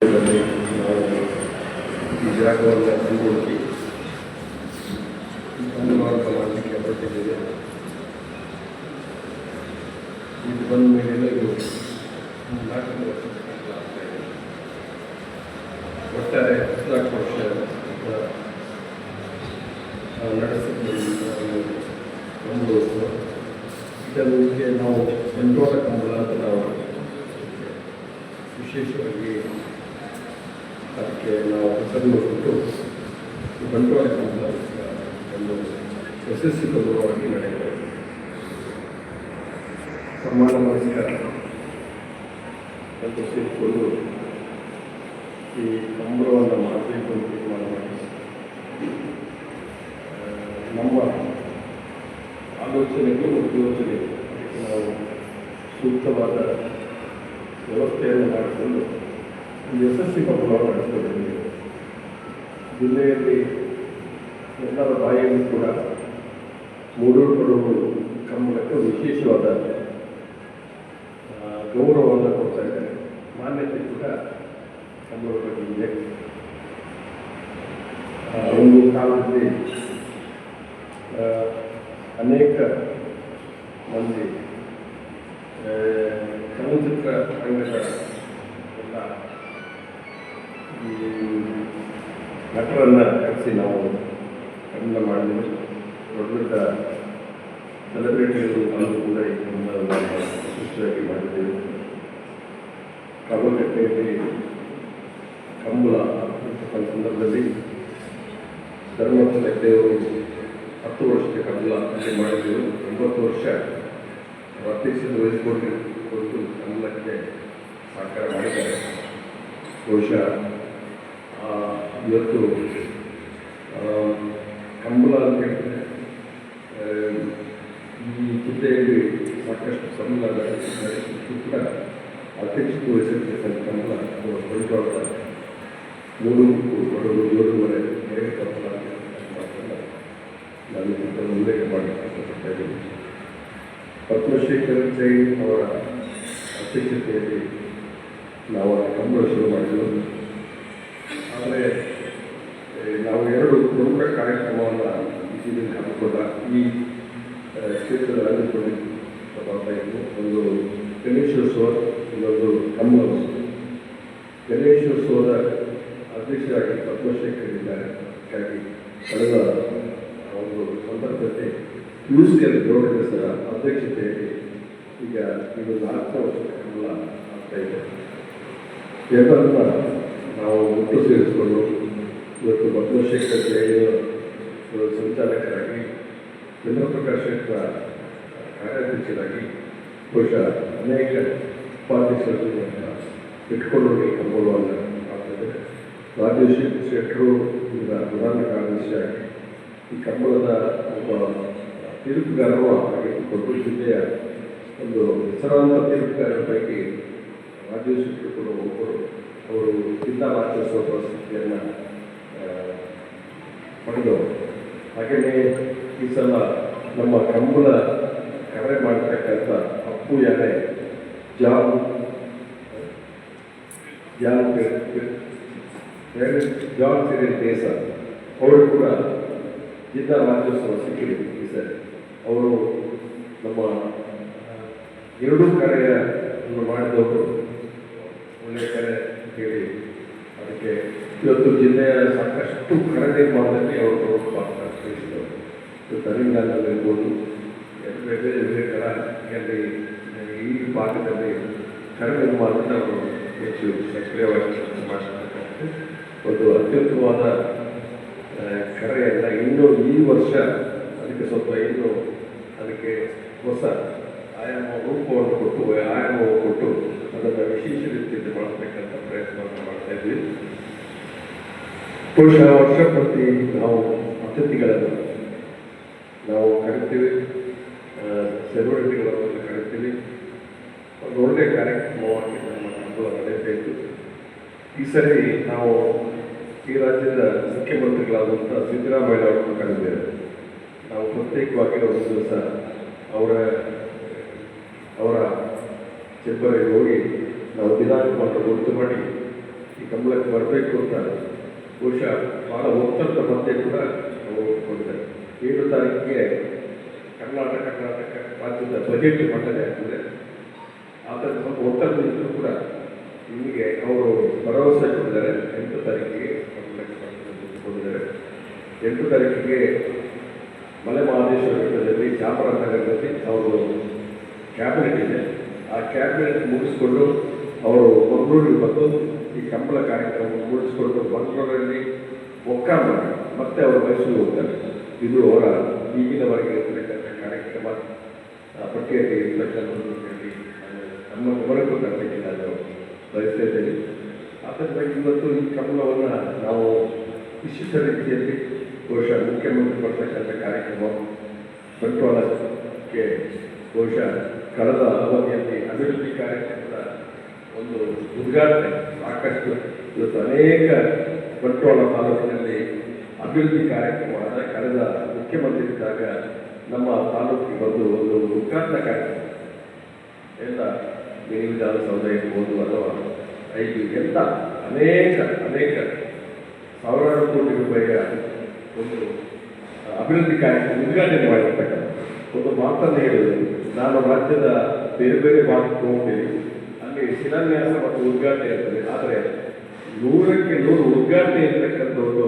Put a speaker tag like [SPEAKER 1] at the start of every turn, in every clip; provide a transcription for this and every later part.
[SPEAKER 1] ದಲ್ಲಿ ನಾವು ಈ ಜಾಗವನ್ನು ಕಂಡುಹುಡುಕಿ ಅನುವಾದ ಮಾಡಲಿಕ್ಕೆ ಹೊರಟಿದ್ದೇವೆ ಇದು ಬಂದ ಮೇಲೆ ಇದು ನಾಲ್ಕು ವರ್ಷ ಆಗ್ತಾ ಇದೆ ಒಟ್ಟಾರೆ ಹದಿನಾಲ್ಕು ವರ್ಷ ನಡೆಸಿಕೊಂಡು ಒಂದು ಇದಕ್ಕೆ ನಾವು ಬಂಡವಾಳ ಕಂಬಳ ಅಂತ ನಾವು ವಿಶೇಷವಾಗಿ ಅದಕ್ಕೆ ನಾವು ಹೆಸರನ್ನು ಕೊಟ್ಟು ಬಂಡವಾಳ ಒಂದು ಒಂದು ಗೌರವವಾಗಿ ನಡೆಯುತ್ತದೆ ಪ್ರಮಾಣ ನಮಸ್ಕಾರ. ಅಂತ ಸೇರಿಕೊಂಡು ಈ ಕಂಬಳವನ್ನು ಮಾಡಬೇಕು ಅಂತ ತೀರ್ಮಾನ ಮಾಡಿ ನಮ್ಮ ಆಲೋಚನೆಗೂ ಒಂದು ಯೋಜನೆ ನಾವು ಸೂಕ್ತವಾದ ವ್ಯವಸ್ಥೆಯನ್ನು ಮಾಡಿಕೊಂಡು ಯಶಸ್ವಿ ನಡೆಸಿಕೊಂಡಿದ್ದೇವೆ ಜಿಲ್ಲೆಯಲ್ಲಿ ಎಲ್ಲರ ಬಾಯಿಯಲ್ಲೂ ಕೂಡ ಕಂಬಳಕ್ಕೆ ಒಂದು ವಿಶೇಷವಾದ ಗೌರವವನ್ನು ಕೊಡ್ತಾ ಇದ್ದಾರೆ. ಮಾನ್ಯತೆ ಕೂಡ ಬಗ್ಗೆ ಇದೆ. ಒಂದು ಕಾಲದಲ್ಲಿ ಅನೇಕ ಮಂದಿ ಚಲನಚಿತ್ರ ರಂಗದ ಎಲ್ಲ ಈ ನಟರನ್ನು ಕರೆಸಿ ನಾವು ಕನ್ನಡ ಮಾಡಿದೆವು ದೊಡ್ಡ ದೊಡ್ಡ ಸೆಲೆಬ್ರಿಟಿಗಳು ಬಂದು ಕೂಡ ಈ ಕನ್ನಡವನ್ನು ಯಶಸ್ವಿಯಾಗಿ ಮಾಡಿದ್ದೇವೆ. ಕಬ್ಬಕಟ್ಟೆಯಲ್ಲಿ ಕಂಬಳ ಇರ್ತಕ್ಕಂಥ ಸಂದರ್ಭದಲ್ಲಿ ಧರ್ಮಸ್ಥಳ ದೇವರು ಹತ್ತು ವರ್ಷದ ಕಂಬಳ ಅಲ್ಲಿ ಮಾಡಿದ್ದೆವು ಎಂಬತ್ತು ವರ್ಷ ಅಧ್ಯಕ್ಷತೆ ವಹಿಸಿಕೊಂಡು ಕೊಟ್ಟು ಕಂಬಳಕ್ಕೆ ಸಹಕಾರ ಮಾಡಿದ್ದಾರೆ. ಬಹುಶಃ ಇವತ್ತು ಕಂಬಳ ಅಂತ ಹೇಳಿದ್ರೆ ಈ ಜಿಲ್ಲೆಯಲ್ಲಿ ಸಾಕಷ್ಟು ಸಂಬಳ ಕೂಡ ಅಧ್ಯಕ್ಷತೆ ವಹಿಸಿರ್ತಕ್ಕಂಥ ಕಂಬಳ ಬಂಟ್ವಾಳದ ಮೂರು ಬಡವರು ಏಳುವರೆ ಏಳು ಕಂಬಳ ನಾನು ಇದನ್ನು ಉಲ್ಲೇಖ ಇದ್ದೀನಿ ಪದ್ಮಶೇಖರ್ ಜೈನ್ ಅವರ ಅಧ್ಯಕ್ಷತೆಯಲ್ಲಿ ನಾವು ಕಂಬಳ ಶುರು ಮಾಡಿದ್ವು. ಆದರೆ ನಾವು ಎರಡು ಪ್ರಮುಖ ಕಾರ್ಯಕ್ರಮವನ್ನು ಜಿಲ್ಲೆಯಲ್ಲಿ ಹಮ್ಮಿಕೊಂಡ ಈ ಕ್ಷೇತ್ರದಲ್ಲಿ ಬರ್ತಾ ಒಂದು ಗಣೇಶೋತ್ಸವ, ಇನ್ನೊಂದು ಕಮ್ಮೋತ್ಸವ. ಗಣೇಶೋತ್ಸವದ ಅಧ್ಯಕ್ಷರಾಗಿ ಪದ್ಮಶೇಖರ್ ಇದ್ದಾರೆ. ಹಾಗಾಗಿ ಕಳೆದ ಒಂದು ಸಂದರ್ಭದಲ್ಲಿ ಮ್ಯೂಸಿಕಲ್ ಗೌರವ ಸರ ಅಧ್ಯಕ್ಷತೆಯಲ್ಲಿ ಈಗ ಇದು ನಾಲ್ಕು ವರ್ಷದ ಆಗ್ತಾ ಇದೆ. ಎಲ್ಲರನ್ನ ನಾವು ಒಟ್ಟು ಸೇರಿಸಿಕೊಂಡು ಇವತ್ತು ಪದ್ಮಶೇಖರ್ ಜೈಲು ಸಂಚಾಲಕರಾಗಿ, ಚಂದ್ರಪ್ರಕಾಶ್ ಶೇಖರ ಕಾರ್ಯಾಧ್ಯಕ್ಷರಾಗಿ ಬಹುಶಃ ಅನೇಕ ಉಪಾಧ್ಯಕ್ಷರನ್ನು ಇಟ್ಕೊಂಡು ಕಂಬಳವನ್ನು ಮಾಡ್ತಿದೆ ರಾಜೇಶ್ ಶೆಟ್ಟರು ಈಗ ಪ್ರಧಾನ ಕಾರ್ಯದರ್ಶಿಯಾಗಿ ಈ ಕಂಬಳದ ಒಬ್ಬ ತೀರ್ಪುಗಾರರು ಆಗಿ ಕೊಪ್ಪಳ ಜಿಲ್ಲೆಯ ಒಂದು ಹೆಸರಾಂತ ತೀರ್ಪುಗಾರರ ಪೈಕಿ ರಾಜೇಶ್ ಕೂಡ ಒಬ್ಬರು. ಅವರು ಜಿಲ್ಲಾ ರಾಜ್ಯೋತ್ಸವ ಪ್ರಶಸ್ತಿಯನ್ನು ಪಡೆದವರು ಹಾಗೆಯೇ ಈ ಸಲ ನಮ್ಮ ಕಂಬಳ ಕರೆ ಮಾಡತಕ್ಕಂಥ ಅಪ್ಪು ಯಾರೆ ಜಾಬ್ ಜಾಬ್ ಜಾಬ್ ಸಿರಿಯಲ್ ದೇಶ ಅವರು ಕೂಡ ಜಿಲ್ಲಾ ರಾಜ್ಯೋತ್ಸವ ಸಿಕ್ಕಿದೆ ಈ ಸರಿ ಅವರು ನಮ್ಮ ಎರಡೂ ಕರೆಯನ್ನು ಮಾಡಿದವರು ಒಳ್ಳೆಯ ಕರೆ ಹೇಳಿ ಅದಕ್ಕೆ ಇವತ್ತು ಜಿಲ್ಲೆಯ ಸಾಕಷ್ಟು ಕರೆ ನಿರ್ಮಾಣದಲ್ಲಿ ಅವರು ಇವತ್ತು ಅರಿಂಗಾಲದಲ್ಲಿರ್ಬೋದು ಬೇರೆ ಬೇರೆ ಕರ ಅಲ್ಲಿ ಈ ಭಾಗದಲ್ಲಿ ಕಡಿಮೆ ನಿರ್ಮಾಣದಲ್ಲಿ ಅವರು ಹೆಚ್ಚು ಸಕ್ರಿಯವಾಗಿ ಕೆಲಸ ಮಾಡ್ತಕ್ಕಂಥದ್ದು ಒಂದು ಅತ್ಯುತ್ತಮವಾದ ಕರೆಯನ್ನು ಇನ್ನು ಈ ವರ್ಷ, ಅದಕ್ಕೆ ಸ್ವಲ್ಪ ಇನ್ನು ಅದಕ್ಕೆ ಹೊಸ ಆಯಾಮ ರೂಪವನ್ನು ಕೊಟ್ಟು ಆಯಾಮವನ್ನು ಕೊಟ್ಟು ಅದನ್ನು ವಿಶೇಷ ರೀತಿಯಲ್ಲಿ ಮಾಡಬೇಕಂತ ಪ್ರಯತ್ನವನ್ನು ಮಾಡ್ತಾ ಇದ್ವಿ ಬಹುಶಃ ವರ್ಷ ಪ್ರತಿ ನಾವು ಅತಿಥಿಗಳನ್ನು ನಾವು ಕರಿತೀವಿ ಸೆಲೆಬ್ರಿಟಿಗಳನ್ನು ಕರಿತೀವಿ ಒಂದು ಒಳ್ಳೆಯ ಕಾರ್ಯಕ್ರಮವಾಗಿ ನಮ್ಮ ಅನುಭವ ನಡೆಯಬೇಕು. ಈ ಸರಿ ನಾವು ಈ ರಾಜ್ಯದ ಮುಖ್ಯಮಂತ್ರಿಗಳಾದಂಥ ಸಿದ್ದರಾಮಯ್ಯ ಅವರನ್ನು ಕರೆದಿದ್ದೇವೆ. ನಾವು ಪ್ರತ್ಯೇಕವಾಗಿ ಒಂದು ದಿವಸ ಅವರ ಅವರ ಚೆಬ್ಬರಿಗೆ ಹೋಗಿ ನಾವು ದಿನಾಂಕವನ್ನು ಗುರುತು ಮಾಡಿ ಈ ಕಂಬಳಕ್ಕೆ ಬರಬೇಕು ಅಂತ ಬಹುಶಃ ಭಾಳ ಒತ್ತಡದ ಮಧ್ಯೆ ಕೂಡ ನಾವು ಒಪ್ಪಿಕೊಂಡಿದ್ದಾರೆ ಏಳು ತಾರೀಕಿಗೆ ಕರ್ನಾಟಕ ಕರ್ನಾಟಕ ರಾಜ್ಯದ ಬಜೆಟ್ ಮಂಡನೆ ಆಗ್ತದೆ. ಆದರೆ ಸ್ವಲ್ಪ ಒತ್ತಡದಿದ್ದರೂ ಕೂಡ ನಿಮಗೆ ಅವರು ಭರವಸೆ ಕೊಟ್ಟಿದ್ದಾರೆ. ಎಂಟು ತಾರೀಕಿಗೆ ಕೊಟ್ಟಿದ್ದಾರೆ. ಎಂಟು ತಾರೀಕಿಗೆ ಮಲೆ ಮಹದೇಶ್ವರ ಬೆಟ್ಟದಲ್ಲಿ ಚಾಮರಾಜನಗರದಲ್ಲಿ ಅವರು ಕ್ಯಾಬಿನೆಟ್ ಇದೆ. ಆ ಕ್ಯಾಬಿನೆಟ್ ಮುಗಿಸ್ಕೊಂಡು ಅವರು ಮಂಗಳೂರಿಗೆ ಬಂದು ಈ ಕಂಬಳ ಕಾರ್ಯಕ್ರಮ ಕೂಡಿಸ್ಕೊಂಡು ಮಂಗಳೂರಲ್ಲಿ ಒಕ್ಕ ಮಾಡಿ ಮತ್ತೆ ಅವರು ಮೈಸೂರಿಗೆ ಹೋಗ್ತಾರೆ. ಇದು ಅವರ ಈಗಿನವರೆಗೆ ಇರ್ತಕ್ಕಂಥ ಕಾರ್ಯಕ್ರಮ. ಪಟ್ಟಿಯಲ್ಲಿ ಇರ್ತಕ್ಕಂಥದ್ದು ಹೇಳಿ ನಮ್ಮ ಗಮನಕ್ಕೂ ತರಲಿಕ್ಕೆ ನಾನು ಆದ್ದರಿಂದ ಇವತ್ತು ಈ ಕಂಬಳವನ್ನು ನಾವು ವಿಶಿಷ್ಟ ರೀತಿಯಲ್ಲಿ ಬಹುಶಃ ಮುಖ್ಯಮಂತ್ರಿ ಬರ್ತಕ್ಕಂಥ ಕಾರ್ಯಕ್ರಮ ಬಂಟ್ವಾಳಕ್ಕೆ ಬಹುಶಃ ಕಳೆದ ಅವಧಿಯಲ್ಲಿ ಅಭಿವೃದ್ಧಿ ಕಾರ್ಯಕ್ರಮದ ಒಂದು ಉದ್ಘಾಟನೆ ಸಾಕಷ್ಟು ಇವತ್ತು ಅನೇಕ ಬಂಟ್ವಾಳ ತಾಲೂಕಿನಲ್ಲಿ ಅಭಿವೃದ್ಧಿ ಕಾರ್ಯಕ್ರಮ ಆದ ಕಳೆದ ಮುಖ್ಯಮಂತ್ರಿ ಇದ್ದಾಗ ನಮ್ಮ ತಾಲೂಕಿಗೆ ಬಂದು ಒಂದು ಉದ್ಘಾಟನಾ ಕಾರ್ಯಕ್ರಮ. ಎಲ್ಲ ವಿಧಾನಸೌಧ ಇರ್ಬೋದು ಅಥವಾ ಐದು ಎಲ್ಲ ಅನೇಕ ಅನೇಕ ಸಾವಿರಾರು ಕೋಟಿ ರೂಪಾಯಿಯ ಒಂದು ಅಭಿವೃದ್ಧಿ ಕಾರ್ಯಕ್ರಮ ಉದ್ಘಾಟನೆ ಮಾಡಿರ್ತಕ್ಕಂಥ ಒಂದು ಮಾತನ್ನು ಹೇಳಿದ್ರು. ನಾನು ರಾಜ್ಯದ ಬೇರೆ ಬೇರೆ ಭಾಗಕ್ಕೆ ಹೋಗ್ತೇನೆ. ಶಿಲಾನ್ಯಾಸ ಮತ್ತು ಉದ್ಘಾಟನೆ ಇರ್ತದೆ ಆದರೆ ನೂರಕ್ಕೆ ನೂರು ಉದ್ಘಾಟನೆ ಇರತಕ್ಕಂಥ ಒಂದು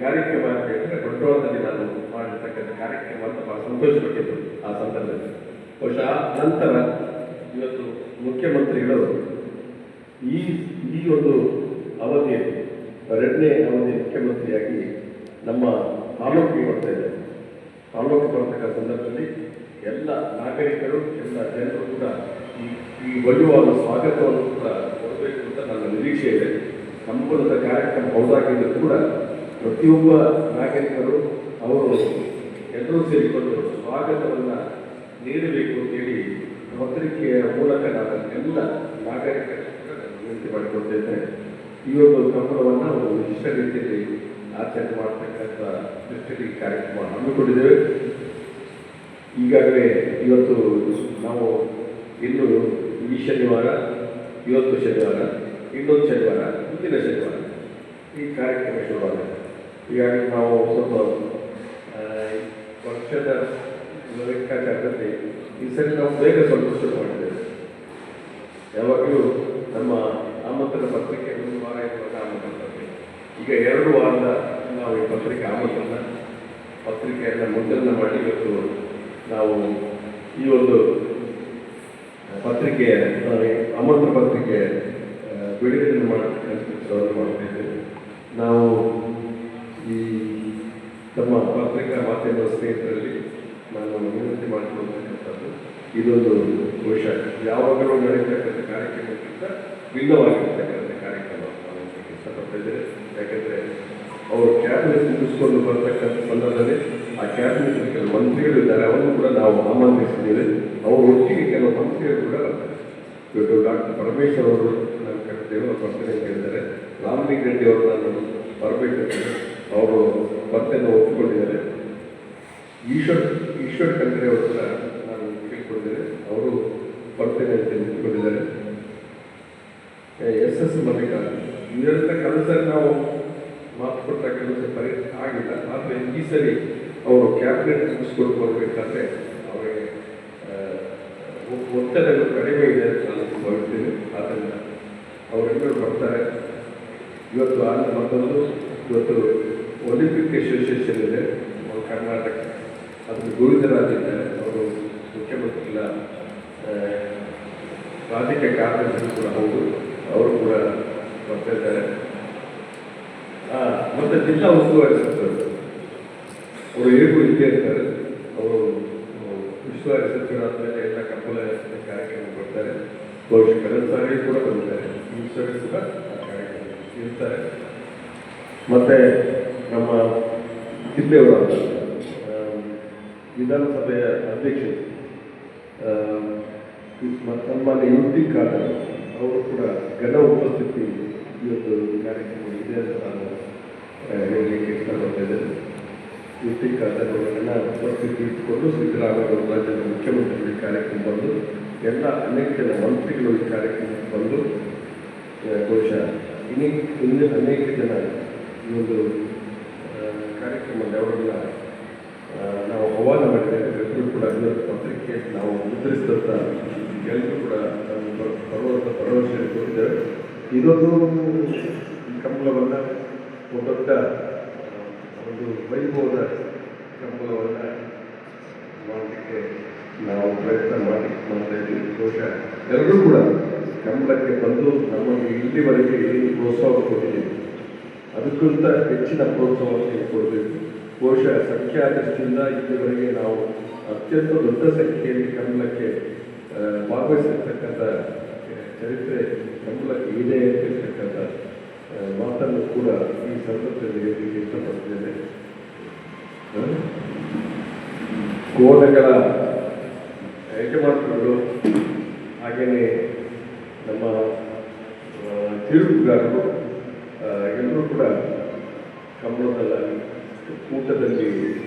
[SPEAKER 1] ಕಾರ್ಯಕ್ರಮ ಅಂತ ಹೇಳಿದ್ರೆ ಕಂಟ್ರೋಲ್ನಲ್ಲಿ ನಾನು ಮಾಡಿರ್ತಕ್ಕಂಥ ಕಾರ್ಯಕ್ರಮ ಅಂತ ಬಹಳ ಸಂತೋಷಪಟ್ಟಿದ್ದು ಆ ಸಂದರ್ಭದಲ್ಲಿ. ಬಹುಶಃ ನಂತರ ಇವತ್ತು ಮುಖ್ಯಮಂತ್ರಿಗಳು ಈ ಈ ಒಂದು ಅವಧಿಯಲ್ಲಿ ಎರಡನೇ ಅವಧಿ ಮುಖ್ಯಮಂತ್ರಿಯಾಗಿ ನಮ್ಮ ತಾಲೂಕಿಗೆ ಬರ್ತಾ ಇದ್ದಾರೆ ತಾಲೂಕು ಬರ್ತಕ್ಕಂಥ ಸಂದರ್ಭದಲ್ಲಿ ಎಲ್ಲ ನಾಗರಿಕರು, ಎಲ್ಲ ಜನರು ಕೂಡ ಈ ಒಳ್ಳೆಯ ಸ್ವಾಗತವನ್ನು ಕೂಡ ಕೊಡಬೇಕು ಅಂತ ನನ್ನ ನಿರೀಕ್ಷೆ ಇದೆ. ಕಂಬಳದ ಕಾರ್ಯಕ್ರಮ ಹೌದಾಗಿದ್ದು ಕೂಡ ಪ್ರತಿಯೊಬ್ಬ ನಾಗರಿಕರು ಅವರು ಎಲ್ಲರೂ ಸೇರಿಕೊಂಡು ಸ್ವಾಗತವನ್ನು ನೀಡಬೇಕು ಅಂತೇಳಿ ಪತ್ರಿಕೆಯ ಮೂಲಕ ನಾನು ಎಲ್ಲ ನಾಗರಿಕರು ವಿನಂತಿ ಮಾಡಿಕೊಳ್ತಾ ಈ ಒಂದು ಸಂಬಳವನ್ನು ಒಂದು ವಿಶಿಷ್ಟ ರೀತಿಯಲ್ಲಿ ಆಚರಣೆ ಮಾಡ್ತಕ್ಕಂಥ ಈ ಕಾರ್ಯಕ್ರಮ ಹಮ್ಮಿಕೊಂಡಿದ್ದೇವೆ. ಈಗಾಗಲೇ ಇವತ್ತು ನಾವು ಇನ್ನು ಈ ಶನಿವಾರ, ಇವತ್ತು ಶನಿವಾರ, ಇನ್ನೊಂದು ಶನಿವಾರ, ಮುಂದಿನ ಶನಿವಾರ ಈ ಕಾರ್ಯಕ್ರಮ ಶುರುವಾಗ ಹೀಗಾಗಿ ನಾವು ಸ್ವಲ್ಪ ವರ್ಷದ ಲೆಕ್ಕಾಚಾರದಲ್ಲಿ ಈ ಸರಿ ನಾವು ಬೇಗ ಸ್ವಲ್ಪ ಶುರು ಮಾಡಿದ್ದೇವೆ ಯಾವಾಗಲೂ ನಮ್ಮ ಆಮಂತ್ರಣ ಪತ್ರಿಕೆ ಒಂದು ವಾರ ಇರುವಾಗ ಆಮಂತ್ರಣ ಪತ್ರಿಕೆ. ಈಗ ಎರಡು ವಾರದ ನಾವು ಈ ಪತ್ರಿಕೆ ಆಮಂತ್ರಣ ಪತ್ರಿಕೆಯನ್ನು ಮುದ್ರಣ ಮಾಡಿ ಇವತ್ತು ನಾವು ಈ ಒಂದು ಆಮಂತ್ರಣ ಪತ್ರಿಕೆ ಬಿಡುಗಡೆ ಮಾಡತಕ್ಕಂಥ ಕೆಲಸವನ್ನು ಮಾಡ್ತಾ ನಾವು ಈ ನಮ್ಮ ಪತ್ರಿಕಾ ಮಾಧ್ಯಮ ಸ್ನೇಹಿತರಲ್ಲಿ ನಾನು ವಿನಂತಿ ಮಾಡಿಕೊಳ್ತಕ್ಕಂಥದ್ದು, ಇದೊಂದು ವಿಷಯ. ಯಾವಾಗಲೂ ನಡೆಯತಕ್ಕಂಥ ಕಾರ್ಯಕ್ರಮಕ್ಕಿಂತ ಭಿನ್ನವಾಗಿರ್ತಕ್ಕಂಥ ಕಾರ್ಯಕ್ರಮ ನಾನು ಹೇಳಲಿಕ್ಕೆ ಇಷ್ಟಪಡ್ತಾ ಇದ್ದೇನೆ ಯಾಕೆಂದರೆ ಅವರು ಕ್ಯಾಬಿನೆಟ್ ಮುಗಿಸ್ಕೊಂಡು ಬರ್ತಕ್ಕಂಥ ಸಂದರ್ಭದಲ್ಲಿ ಆ ಕ್ಯಾಬಿನೆಟ್ ಕೆಲವು ಮಂತ್ರಿಗಳು ಇದ್ದಾರೆ ಅವರನ್ನು ಕೂಡ ನಾವು ಆಮಂತ್ರಿಸಿದ್ದೇವೆ. ಅವರು ಒಟ್ಟಿಗೆ ಕೆಲವು ಮಂತ್ರಿಗಳು ಕೂಡ ಬರ್ತಾರೆ ಇವತ್ತು ಡಾಕ್ಟರ್ ಪರಮೇಶ್ವರ್ ಅವರು ನನ್ನ ದೇವರ ಪರ್ತನೆ ಅಂತ ಹೇಳಿದ್ದಾರೆ ರಾಮಲಿಂಗ ರೆಡ್ಡಿ ಅವರು ನಾನು ಬರಬೇಕಂತ ಅವರು ಬರ್ತೇನೆ ಒಪ್ಪಿಕೊಂಡಿದ್ದಾರೆ. ಈಶ್ವರ್ ಈಶ್ವರ್ ಖಂಡ್ರೆ ಅವರು ಕೂಡ ನಾನು ಕೇಳಿಕೊಂಡಿದ್ದೇನೆ ಅವರು ಬರ್ತೇನೆ ಅಂತ ನಿಂತ್ಕೊಂಡಿದ್ದಾರೆ ಎಸ್ ಎಸ್ ಮಲ್ಲಿಕಾರ್ಜುನ್ ಇದರಿಂದ ಕೆಲಸ ನಾವು ಮಾತು ಕೊಟ್ಟ ಕೆಲಸ ಆಗಿಲ್ಲ. ಆದರೆ ಈ ಸರಿ ಅವರು ಕ್ಯಾಬಿನೆಟ್ ಮುಗಿಸ್ಕೊಂಡು ಬರಬೇಕಾದ್ರೆ ಅವರಿಗೆ ಆ, ಒ- ಒತ್ತಡಗಳು ಕಡಿಮೆ ಇದೆ ಅಂತ ನಾನು ಭಾವಿಸ್ತೀನಿ ಆದ್ದರಿಂದ ಅವರೆಲ್ಲರೂ ಬರ್ತಾರೆ ಇವತ್ತು ಆದ ಮತ್ತೊಂದು ಇವತ್ತು ಒಲಿಂಪಿಕ್ ಅಸೋಸಿಯೇಷನ್ ಇದೆ ಕರ್ನಾಟಕ. ಅದನ್ನು ಗೋವಿಂದರಾಜ್ ಇದ್ದಾರೆ, ಅವರು ಮುಖ್ಯಮಂತ್ರಿಗಳ ರಾಜಕೀಯ ಕಾರ್ಯದರ್ಶಿ ಕೂಡ ಹೌದು, ಅವರು ಕೂಡ ಬರ್ತಾ ಇದ್ದಾರೆ. ಮತ್ತು ಜಿಲ್ಲಾ ಉಸ್ತುವಾರಿ ಸಚಿವರು, ಅವರು ಹೇಗೂ ಇದ್ದೇ ಇರ್ತಾರೆ, ಅವರು ಉಸ್ತುವಾರಿ ಸಚಿವರಾದ ಮೇಲೆ ಎಲ್ಲ ಕಂಪಲ ಕಾರ್ಯಕ್ರಮ ಕೊಡ್ತಾರೆ. ಬಹುಶಃ ಕಳೆದ ಸಾರಿ ಕೂಡ ಬಂದಿದ್ದಾರೆ. ಈ ಸಾರಿ ಕೂಡ ಇರ್ತಾರೆ. ಮತ್ತೆ ನಮ್ಮ ಜಿಲ್ಲೆಯವರ ವಿಧಾನಸಭೆಯ ಅಧ್ಯಕ್ಷರು ಸನ್ಮಾನ್ಯ ಯುವತಿ ಖಾದರ್ ಅವರು ಕೂಡ ಘನ ಉಪಸ್ಥಿತಿ ಇವತ್ತು ಕಾರ್ಯಕ್ರಮ ಇದೆ ಅಂತ ನಾನು ಹೇಳಲಿಕ್ಕೆ ಇಷ್ಟಪಡ್ತಾ ಇದ್ದೇನೆ ಕಾಲದಲ್ಲಿ ಖಾದರ್ ಅವರ ಘನ ಉಪಸ್ಥಿತಿ ಇಟ್ಟುಕೊಂಡು ಸಿದ್ದರಾಮಯ್ಯ ರಾಜ್ಯದ ಮುಖ್ಯಮಂತ್ರಿಗಳ ಕಾರ್ಯಕ್ರಮ ಬಂದು, ಎಲ್ಲ ಅನೇಕ ಜನ ಮಂತ್ರಿಗಳು ಈ ಕಾರ್ಯಕ್ರಮಕ್ಕೆ ಬಂದು ಬಹುಶಃ ಇನ್ನೇ ಇನ್ನೂ ಅನೇಕ ಜನ ಈ ಒಂದು ಕಾರ್ಯಕ್ರಮ ಅವರನ್ನ ನಾವು ಆಹ್ವಾನ ಮಾಡಿದ್ದೇವೆ ಎಲ್ಲರೂ ಕೂಡ ಪತ್ರಿಕೆ ನಾವು ಮುದ್ರಿಸಿದಂಥ ಎಲ್ಲರೂ ಕೂಡ ಬರುವಂಥ ಭರವಸೆ ಕೊಟ್ಟಿದ್ದೇವೆ ಇದೊಂದು ಕಂಬಳವನ್ನು ಒಂದು ದೊಡ್ಡ ಒಂದು ವೈಭವದ ಕಂಬಳವನ್ನು ಮಾಡಲಿಕ್ಕೆ ನಾವು ಪ್ರಯತ್ನ ಮಾಡಿ ಮಾಡ್ತಾ ಇದ್ದೀವಿ. ಬಹುಶಃ ಎಲ್ಲರೂ ಕೂಡ ಕಂಬಳಕ್ಕೆ ಬಂದು ನಮಗೆ ಇಲ್ಲಿವರೆಗೆ ಏನು ಪ್ರೋತ್ಸಾಹ ಕೊಟ್ಟಿದ್ದೀವಿ ಅದಕ್ಕಿಂತ ಹೆಚ್ಚಿನ ಪ್ರೋತ್ಸಾಹವನ್ನು ಕೊಡಬೇಕು ಬಹುಶಃ ಸಂಖ್ಯಾ ದೃಷ್ಟಿಯಿಂದ ಇಲ್ಲಿವರೆಗೆ ನಾವು ಅತ್ಯಂತ ದೊಡ್ಡ ಸಂಖ್ಯೆಯಲ್ಲಿ ಆ, ಭಾಗವಹಿಸಿರ್ತಕ್ಕಂಥ ಚರಿತ್ರೆ ಕಂಬಳಕ್ಕೆ ಇದೆ ಅಂತಿರ್ತಕ್ಕಂಥ ಮಾತನ್ನು ಕೂಡ ಈ ಸಂದರ್ಭದಲ್ಲಿ ಹೇಳಲಿಕ್ಕೆ ಇಷ್ಟಪಡ್ತೇನೆ ಆ? ಕೋಣಗಳ ಯಜಮಾನರುಗಳು ಹಾಗೆಯೇ ನಮ್ಮ ಆ, ತೀರ್ಪುಗಾರರು ಆ,